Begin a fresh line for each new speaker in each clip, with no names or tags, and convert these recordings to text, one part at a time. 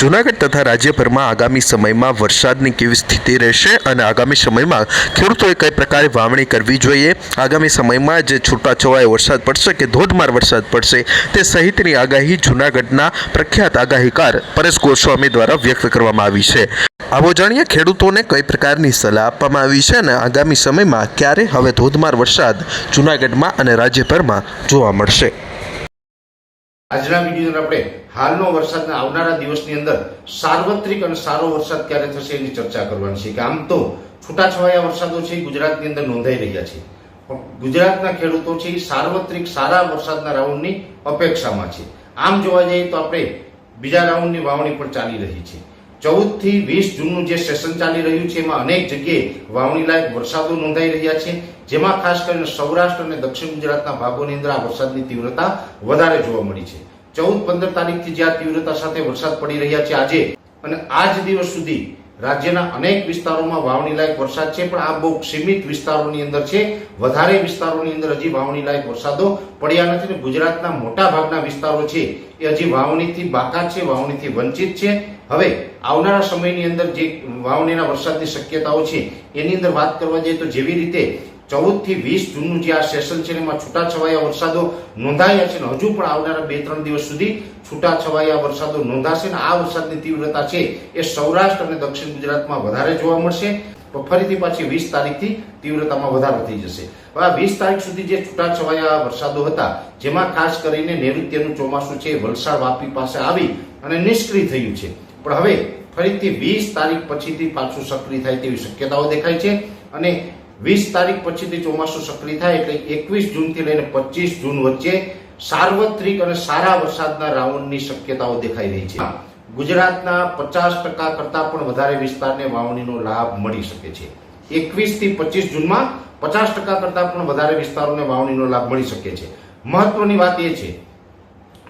જૂનાગઢ તથા રાજ્યભરમાં આગામી સમયમાં વરસાદની કેવી સ્થિતિ રહેશે અને આગામી સમયમાં ખેડૂતોએ કઈ પ્રકારે વાવણી કરવી જોઈએ? આગામી સમયમાં જે છૂટાછવાયો વરસાદ પડશે કે ધોધમાર વરસાદ પડશે તે સહિતની આગાહી જૂનાગઢના પ્રખ્યાત આગાહીકાર પરેશ ગોસ્વામી દ્વારા વ્યક્ત કરવામાં આવી છે. આવો જાણીએ ખેડૂતોને કઈ પ્રકારની સલાહ આપવામાં આવી છે અને આગામી સમયમાં ક્યારે હવે ધોધમાર વરસાદ જૂનાગઢમાં અને રાજ્યભરમાં જોવા મળશે?
આજના વિડીયોની આપણે હાલનો વરસાદના આવનારા દિવસની અંદર સાર્વત્રિક અને સારો વરસાદ ક્યારે થશે એની ચર્ચા કરવાની છે. કે આમ તો છૂટાછવાયા વરસાદો છે, ગુજરાતની અંદર નોંધાઈ રહ્યા છે. પણ ગુજરાતના ખેડૂતો છે, એ સાર્વત્રિક સારા વરસાદના રાઉન્ડની અપેક્ષામાં છે. આમ જોવા જઈએ તો આપણે બીજા રાઉન્ડની વાવણી પણ ચાલી રહી છે. ચૌદથી વીસ જૂનનું જે સેશન ચાલી રહ્યું છે, એમાં અનેક જગ્યાએ વાવણી લાયક વરસાદો નોંધાઈ રહ્યા છે. જેમાં ખાસ કરીને સૌરાષ્ટ્ર અને દક્ષિણ ગુજરાતના ભાગોની અંદર આ વરસાદની તીવ્રતા વધારે જોવા મળી છે. ચૌદ પંદર તારીખથી જે આ તીવ્રતા સાથે વરસાદ પડી રહ્યા છે આજે અને આજ દિવસ સુધી રાજ્યના અનેક વિસ્તારોમાં વાવણી લાયક વરસાદ છે, પણ આ બહુ સીમિત વિસ્તારોની અંદર છે. વધારે વિસ્તારોની અંદર હજી વાવણી લાયક વરસાદો પડ્યા નથી ગુજરાતના મોટા ભાગના વિસ્તારો છે, એ હજી વાવણીથી બાકાત છે, વાવણીથી વંચિત છે. હવે આવનારા સમયની અંદર જે વાવણીના વરસાદની શક્યતાઓ છે, એની અંદર વાત કરવા જઈએ તો જેવી રીતે ચૌદથી વીસ જૂનનું જે આ સેશન છે એમાં છૂટાછવાયા વરસાદો નોંધાયા છે ને હજુ પણ આવનારા બે ત્રણ દિવસ સુધી છૂટાછવાયા વરસાદો નોંધાશે આ વરસાદની તીવ્રતા છે એ સૌરાષ્ટ્ર અને દક્ષિણ ગુજરાતમાં વધારે જોવા મળશે. તો ફરીથી પાછી વીસ તારીખથી તીવ્રતામાં વધારો થઈ જશે. હવે આ વીસ તારીખ સુધી જે છૂટાછવાયા વરસાદો હતા, જેમાં ખાસ કરીને નૈઋત્યનું ચોમાસું છે, વલસાડ વાપી પાસે આવી અને નિષ્ક્રિય થયું છે. પણ હવે ફરીથી વીસ તારીખ પછીથી પાછું સક્રિય થાય તેવી શક્યતાઓ દેખાય છે અને વીસ તારીખ પછીથી ચોમાસું સક્રિય થાય એટલે એકવીસ જૂનથી લઈને પચીસ જૂન વચ્ચે સાર્વત્રિક અને સારા વરસાદના રાઉન્ડની શક્યતાઓ દેખાઈ રહી છે. ગુજરાતના પચાસ ટકા કરતા પણ વધારે વિસ્તારને વાવણીનો લાભ મળી શકે છે. એકવીસથી પચીસ જૂનમાં પચાસ ટકા કરતા પણ વધારે વિસ્તારોને વાવણીનો લાભ મળી શકે છે. મહત્વની વાત એ છે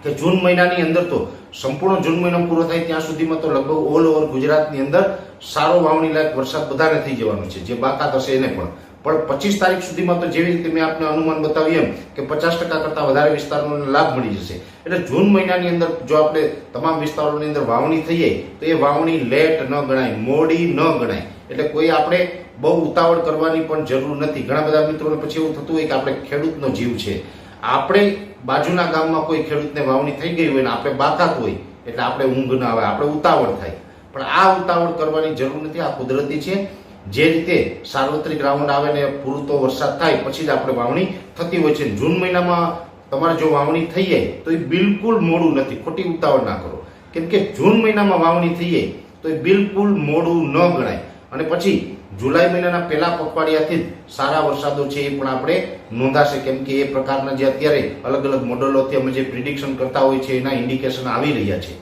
કે જૂન મહિનાની અંદર તો સંપૂર્ણ જૂન મહિનો પૂરો થાય ત્યાં સુધીમાં તો લગભગ ઓલ ઓવર ગુજરાતની અંદર સારો વાવણી લાયક વરસાદ બધાને થઈ જવાનો છે, જે બાકાત હશે એને પણ. પણ પચીસ તારીખ સુધીમાં તો જેવી રીતે મેં આપને અનુમાન બતાવ્યું એમ કે પચાસ ટકા કરતા વધારે વિસ્તારોને લાભ મળી જશે. એટલે જૂન મહિનાની અંદર જો આપણે તમામ વિસ્તારોની અંદર વાવણી થઈએ, તો એ વાવણી લેટ ન ગણાય, મોડી ન ગણાય. એટલે કોઈ આપણે બહુ ઉતાવળ કરવાની પણ જરૂર નથી. ઘણા બધા મિત્રોને પછી એવું થતું હોય કે આપણે ખેડૂતનો જીવ છે. આપણે બાજુના ગામમાં કોઈ ખેડૂતને વાવણી થઈ ગઈ હોય ને આપણે બાકાત હોય, એટલે આપણે ઊંઘ ના આવે, આપણે ઉતાવળ થાય. પણ આ ઉતાવળ કરવાની જરૂર નથી, આ કુદરતી છે. જે રીતે સાર્વત્રિક રાઉન્ડ આવે ને પૂરતો વરસાદ થાય, પછી જ આપણે વાવણી થતી હોય છે. જૂન મહિનામાં તમારે જો વાવણી થઈ જાય, તો એ બિલકુલ મોડું નથી. ખોટી ઉતાવળ ના કરો. કેમ કે જૂન મહિનામાં વાવણી થઈ જાય, તો એ બિલકુલ મોડું ન ગણાય. અને પછી જુલાઈ મહિનાના પહેલા પખવાડિયાથી જ સારા વરસાદો છે એ પણ આપણે નોંધાશે. કેમ કે એ પ્રકારના જે અત્યારે અલગ અલગ મોડલોથી અમે જે પ્રિડિક્શન કરતા હોય છે એના ઇન્ડિકેશન આવી રહ્યા છે.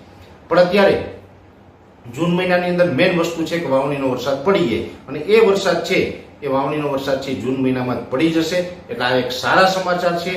પણ અત્યારે જૂન મહિનાની અંદર મેઇન વસ્તુ છે કે વાવણીનો વરસાદ પડી જાય અને એ વરસાદ છે એ વાવણીનો વરસાદ છે જૂન મહિનામાં જ પડી જશે. એટલે આ એક સારા સમાચાર છે.